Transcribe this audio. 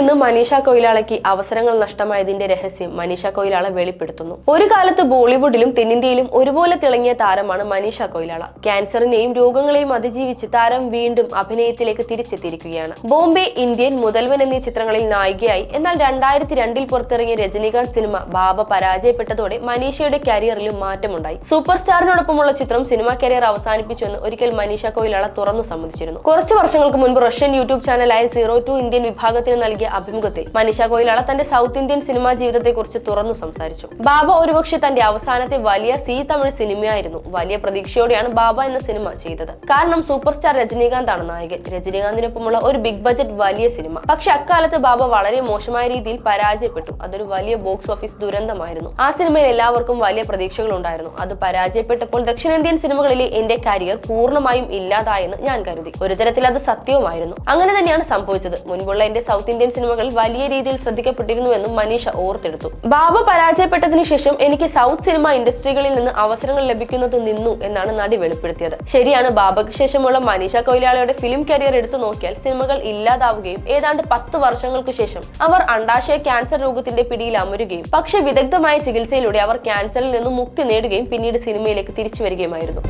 മനീഷ കൊയിലാളയ്ക്ക് അവസരങ്ങൾ നഷ്ടമായതിന്റെ രഹസ്യം മനീഷ കൊയിലാള വെളിപ്പെടുത്തുന്നു. ഒരു കാലത്ത് ബോളിവുഡിലും തെന്നിന്ത്യയിലും ഒരുപോലെ തിളങ്ങിയ താരമാണ് മനീഷ കൊയിലാള. ക്യാൻസറിനെയും രോഗങ്ങളെയും അതിജീവിച്ച് താരം വീണ്ടും അഭിനയത്തിലേക്ക് തിരിച്ചെത്തിയിരിക്കുകയാണ്. ബോംബെ ഇന്ത്യൻ മുതൽവൻ എന്നീ ചിത്രങ്ങളിൽ നായികയായി. എന്നാൽ രണ്ടായിരത്തി രണ്ടിൽ പുറത്തിറങ്ങിയ രജനീകാന്ത് സിനിമ ബാബ പരാജയപ്പെട്ടതോടെ മനീഷയുടെ കരിയറിലും മാറ്റമുണ്ടായി. സൂപ്പർ സ്റ്റാറിനോടൊപ്പമുള്ള ചിത്രം സിനിമാ കരിയർ അവസാനിപ്പിച്ചുവെന്ന് ഒരിക്കൽ മനീഷ കൊയിലാള തുറന്നു സമ്മതിച്ചിരുന്നു. കുറച്ച് വർഷങ്ങൾക്ക് മുൻപ് റഷ്യൻ യൂട്യൂബ് ചാനലായ സീറോ ടു ഇന്ത്യൻ വിഭാഗത്തിന് നൽകിയ അഭിമുഖത്തിൽ. മനീഷ കൊയിലാള തന്റെ സൗത്ത് ഇന്ത്യൻ സിനിമാ ജീവിതത്തെക്കുറിച്ച് തുറന്നു സംസാരിച്ചു. ബാബ ഒരുപക്ഷെ തന്റെ അവസാനത്തെ വലിയ സി തമിഴ് സിനിമയായിരുന്നു. വലിയ പ്രതീക്ഷയോടെയാണ് ബാബ എന്ന സിനിമ ചെയ്തത്. കാരണം സൂപ്പർ സ്റ്റാർ രജനീകാന്ത് ആണ് നായകൻ. രജനീകാന്തിനൊപ്പമുള്ള ഒരു ബിഗ് ബജറ്റ് വലിയ സിനിമ. പക്ഷെ അക്കാലത്ത് ബാബ വളരെ മോശമായ രീതിയിൽ പരാജയപ്പെട്ടു. അതൊരു വലിയ ബോക്സ് ഓഫീസ് ദുരന്തമായിരുന്നു. ആ സിനിമയിൽ എല്ലാവർക്കും വലിയ പ്രതീക്ഷകൾ ഉണ്ടായിരുന്നു. അത് പരാജയപ്പെട്ടപ്പോൾ ദക്ഷിണേന്ത്യൻ സിനിമകളിലെ എന്റെ കരിയർ പൂർണമായും ഇല്ലാതായെന്ന് ഞാൻ കരുതി. ഒരു തരത്തിൽ അത് സത്യവുമായിരുന്നു. അങ്ങനെ തന്നെയാണ് സംഭവിച്ചത്. മുൻപുള്ള എന്റെ സൗത്ത് ഇന്ത്യൻ സിനിമകൾ വലിയ രീതിയിൽ ശ്രദ്ധിക്കപ്പെട്ടിരുന്നുവെന്നും മനീഷ ഓർത്തെടുത്തു. ബാബു പരാജയപ്പെട്ടതിനു ശേഷം എനിക്ക് സൗത്ത് സിനിമ ഇൻഡസ്ട്രികളിൽ നിന്ന് അവസരങ്ങൾ ലഭിക്കുന്നത് നിന്നു എന്നാണ് നടി വെളിപ്പെടുത്തിയത്. ശരിയാണ് ബാബയ്ക്ക് ശേഷമുള്ള മനീഷ കൊയിലാളയുടെ ഫിലിം കരിയർ എടുത്തു നോക്കിയാൽ സിനിമകൾ ഇല്ലാതാവുകയും ഏതാണ്ട് പത്ത് വർഷങ്ങൾക്ക് ശേഷം അവർ അണ്ടാശയ ക്യാൻസർ രോഗത്തിന്റെ പിടിയിൽ അമരുകയും പക്ഷെ വിദഗ്ധമായ ചികിത്സയിലൂടെ അവർ ക്യാൻസറിൽ നിന്നും മുക്തി നേടുകയും പിന്നീട് സിനിമയിലേക്ക് തിരിച്ചു വരികയുമായിരുന്നു.